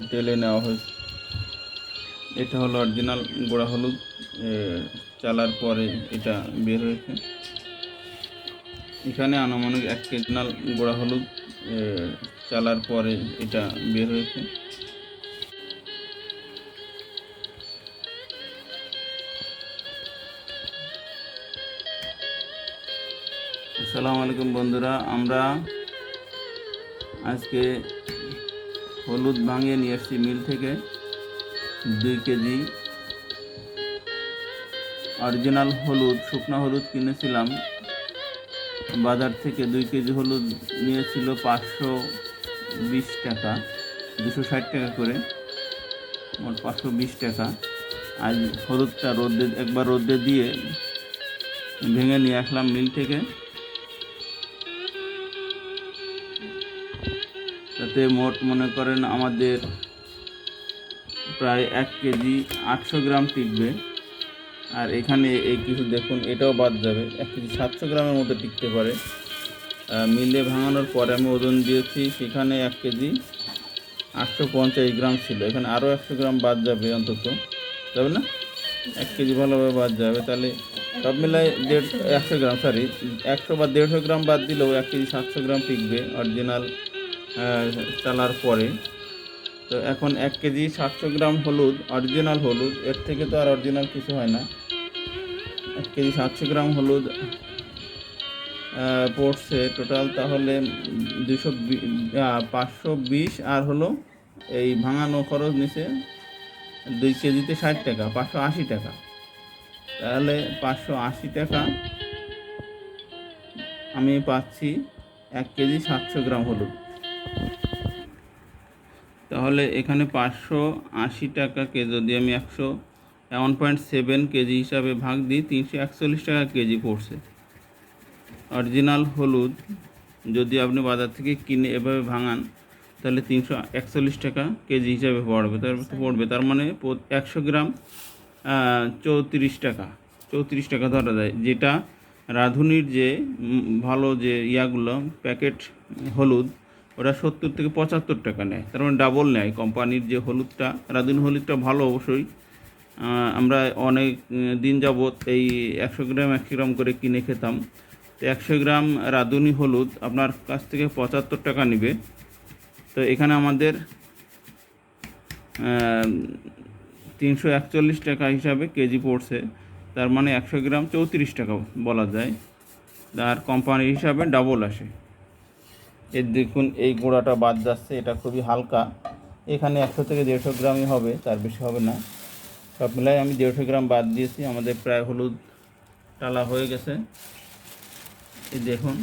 তেলে নেওয়া হয়েছে। এটা হলো অরিজিনাল গোড়া হলুদ চালার পরে এটা বের হয়েছে। এখানে আনুমানিক এক কেজি নাল গোড়া হলুদ চালার পরে এটা বের হয়েছে। আসসালামু আলাইকুম বন্ধুরা, আমরা আজকে হলুদ ভাঙিয়ে নিয়ে এসেছি মিল থেকে দুই কেজি। অরিজিনাল হলুদ, শুকনো হলুদ কিনেছিলাম। বাজার থেকে দুই কেজি হলুদ নিয়েছিল পাঁচশো বিশ টাকা, দুশো ষাট টাকা করে। মোট পাঁচশো বিশ টাকা। আজ হলুদটা রোদে, একবার রোদে দিয়ে ভেঙে নিয়ে আসলাম মিল থেকে। তাতে মোট মনে করেন আমাদের প্রায় এক কেজি আটশো গ্রাম টিকবে। আর এখানে এই কিছু দেখুন, এটাও বাদ যাবে। এক কেজি সাতশো গ্রামের মতো টিকতে পারে। মিলে ভাঙানোর পরে আমি ওজন দিয়েছি, সেখানে এক কেজি আটশো পঞ্চাশ গ্রাম ছিল। এখানে আরও একশো গ্রাম বাদ যাবে অন্তত। যাবে না? এক কেজি ভালোভাবে বাদ যাবে। তাহলে সব মিলাই দেড় একশো গ্রাম সরি একশো বা দেড়শো গ্রাম বাদ দিলেও এক কেজি সাতশো গ্রাম টিকবে অরিজিনাল চালার পরে। তো এখন এক কেজি সাতশো গ্রাম হলুদ অরিজিনাল হলুদ, এর থেকে তো আর অরিজিনাল কিছু হয় না। এক কেজি সাতশো গ্রাম হলুদ পড়ছে টোটাল তাহলে দুশো পাঁচশো বিশ, আর হলো এই ভাঙানো খরচ নিচে দুই কেজিতে ষাট টাকা, পাঁচশো আশি টাকা। তাহলে পাঁচশো আশি টাকা আমি পাচ্ছি এক কেজি সাতশো গ্রাম হলুদ। তাহলে এখানে পাঁচশো আশি টাকাকে যদি আমি একশো ওয়ান পয়েন্ট সেভেন কেজি হিসাবে ভাগ দিই, তিনশো একচল্লিশ টাকা কেজি পড়ছে। অরিজিনাল হলুদ যদি আপনি বাজার থেকে কিনে এভাবে ভাঙান, তাহলে তিনশো একচল্লিশ টাকা কেজি হিসাবে পড়বে, তার পড়বে। তার মানে একশো গ্রাম চৌত্রিশ টাকা। চৌত্রিশ টাকা ধরা যায়। যেটা রাঁধুনির যে ভালো যে ইয়াগুলো, প্যাকেট হলুদ ওরা সত্তর থেকে পঁচাত্তর টাকা নেয়। তার মানে ডাবল নেয়। কোম্পানির যে হলুদটা রাঁধুনি হলুদটা ভালো অবশ্যই। আমরা অনেক দিন যাবৎ এই একশো গ্রাম একশো গ্রাম করে কিনে খেতাম। তো একশো গ্রাম রাঁধুনি হলুদ আপনার কাছ থেকে পঁচাত্তর টাকা নেবে। তো এখানে আমাদের তিনশো একচল্লিশ টাকা হিসাবে কেজি পড়ছে। তার মানে একশো গ্রাম চৌত্রিশ টাকা বলা যায়। আর কোম্পানি হিসাবে ডাবল আসে। এর দেখুন, এই গোড়াটা বাদ যাচ্ছে, এটা খুবই হালকা। এখানে একশো থেকে দেড়শো গ্রামই হবে, তার বেশি হবে না। সব মিলাই আমি দেড়শো গ্রাম বাদ দিয়েছি, আমাদের প্রায় হলুদ টালা হয়ে গেছে। এই দেখুন।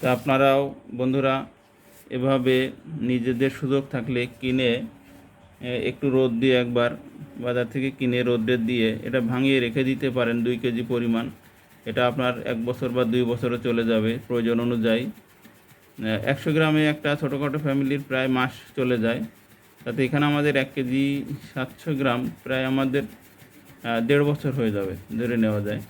তা আপনারাও বন্ধুরা, এভাবে নিজেদের সুযোগ থাকলে কিনে একটু রোদ দিয়ে একবার বাজার থেকে কিনে রোদে দিয়ে এটা ভাঙিয়ে রেখে দিতে পারেন দুই কেজি পরিমাণ। এটা আপনার এক বছর বা দুই বছরও চলে যাবে প্রয়োজন অনুযায়ী। একশো গ্রামে একটা ছোটোখাটো ফ্যামিলির প্রায় মাস চলে যায়। তাতে এখানে আমাদের এক কেজি সাতশো গ্রাম প্রায় আমাদের দেড় বছর হয়ে যাবে ধরে নেওয়া যায়।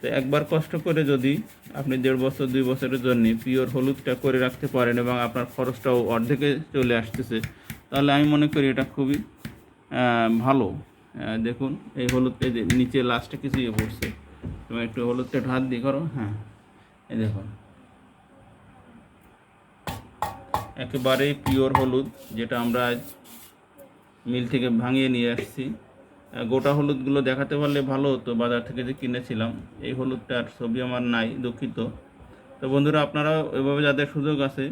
তো একবার কষ্ট করে যদি আপনি দেড় বছর, দুই বছরের জন্য পিওর হলুদটা করে রাখতে পারেন এবং আপনার খরচটাও অর্ধেকে চলে আসতেছে, তাহলে আমি মনে করি এটা খুবই ভালো। দেখুন, এই হলুদ, এই নিচে লাস্টে কিছু ইয়ে পড়ছে। তুমি একটু হলুদটা হাত দিয়ে করো হ্যাঁ। এই দেখুন। একেবারেই পিওর হলুদ, যেটা আমরা আজ মিল থেকে ভাঙিয়ে নিয়ে আসছি। গোটা হলুদগুলো দেখাতে পারলে ভালো হতো, বাজার থেকে যে কিনেছিলাম। এই হলুদটার ছবি আমার নাই, দুঃখিত। তো বন্ধুরা, আপনারাও এভাবে যাদের সুযোগ আছে,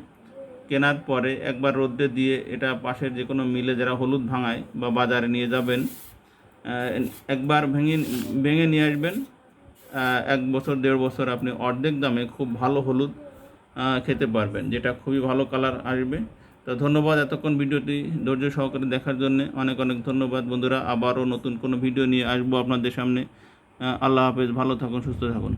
কেনার পরে একবার রোদ্রে দিয়ে এটা পাশের যে কোনো মিলে যারা হলুদ ভাঙায় বা বাজারে নিয়ে যাবেন একবার ভেঙে ভেঙে নিয়ে আসবেন। এক বছর, দেড় বছর আপনি অর্ধেক দামে খুব ভালো হলুদ খেতে পারবেন, যেটা খুবই ভালো কালার আসবে। তো ধন্যবাদ এতক্ষণ ভিডিওটি ধৈর্য সহকারে দেখার জন্য। অনেক অনেক ধন্যবাদ বন্ধুরা। আবারও নতুন কোনো ভিডিও নিয়ে আসব আপনাদের সামনে। আল্লাহ হাফেজ। ভালো থাকুন, সুস্থ থাকুন।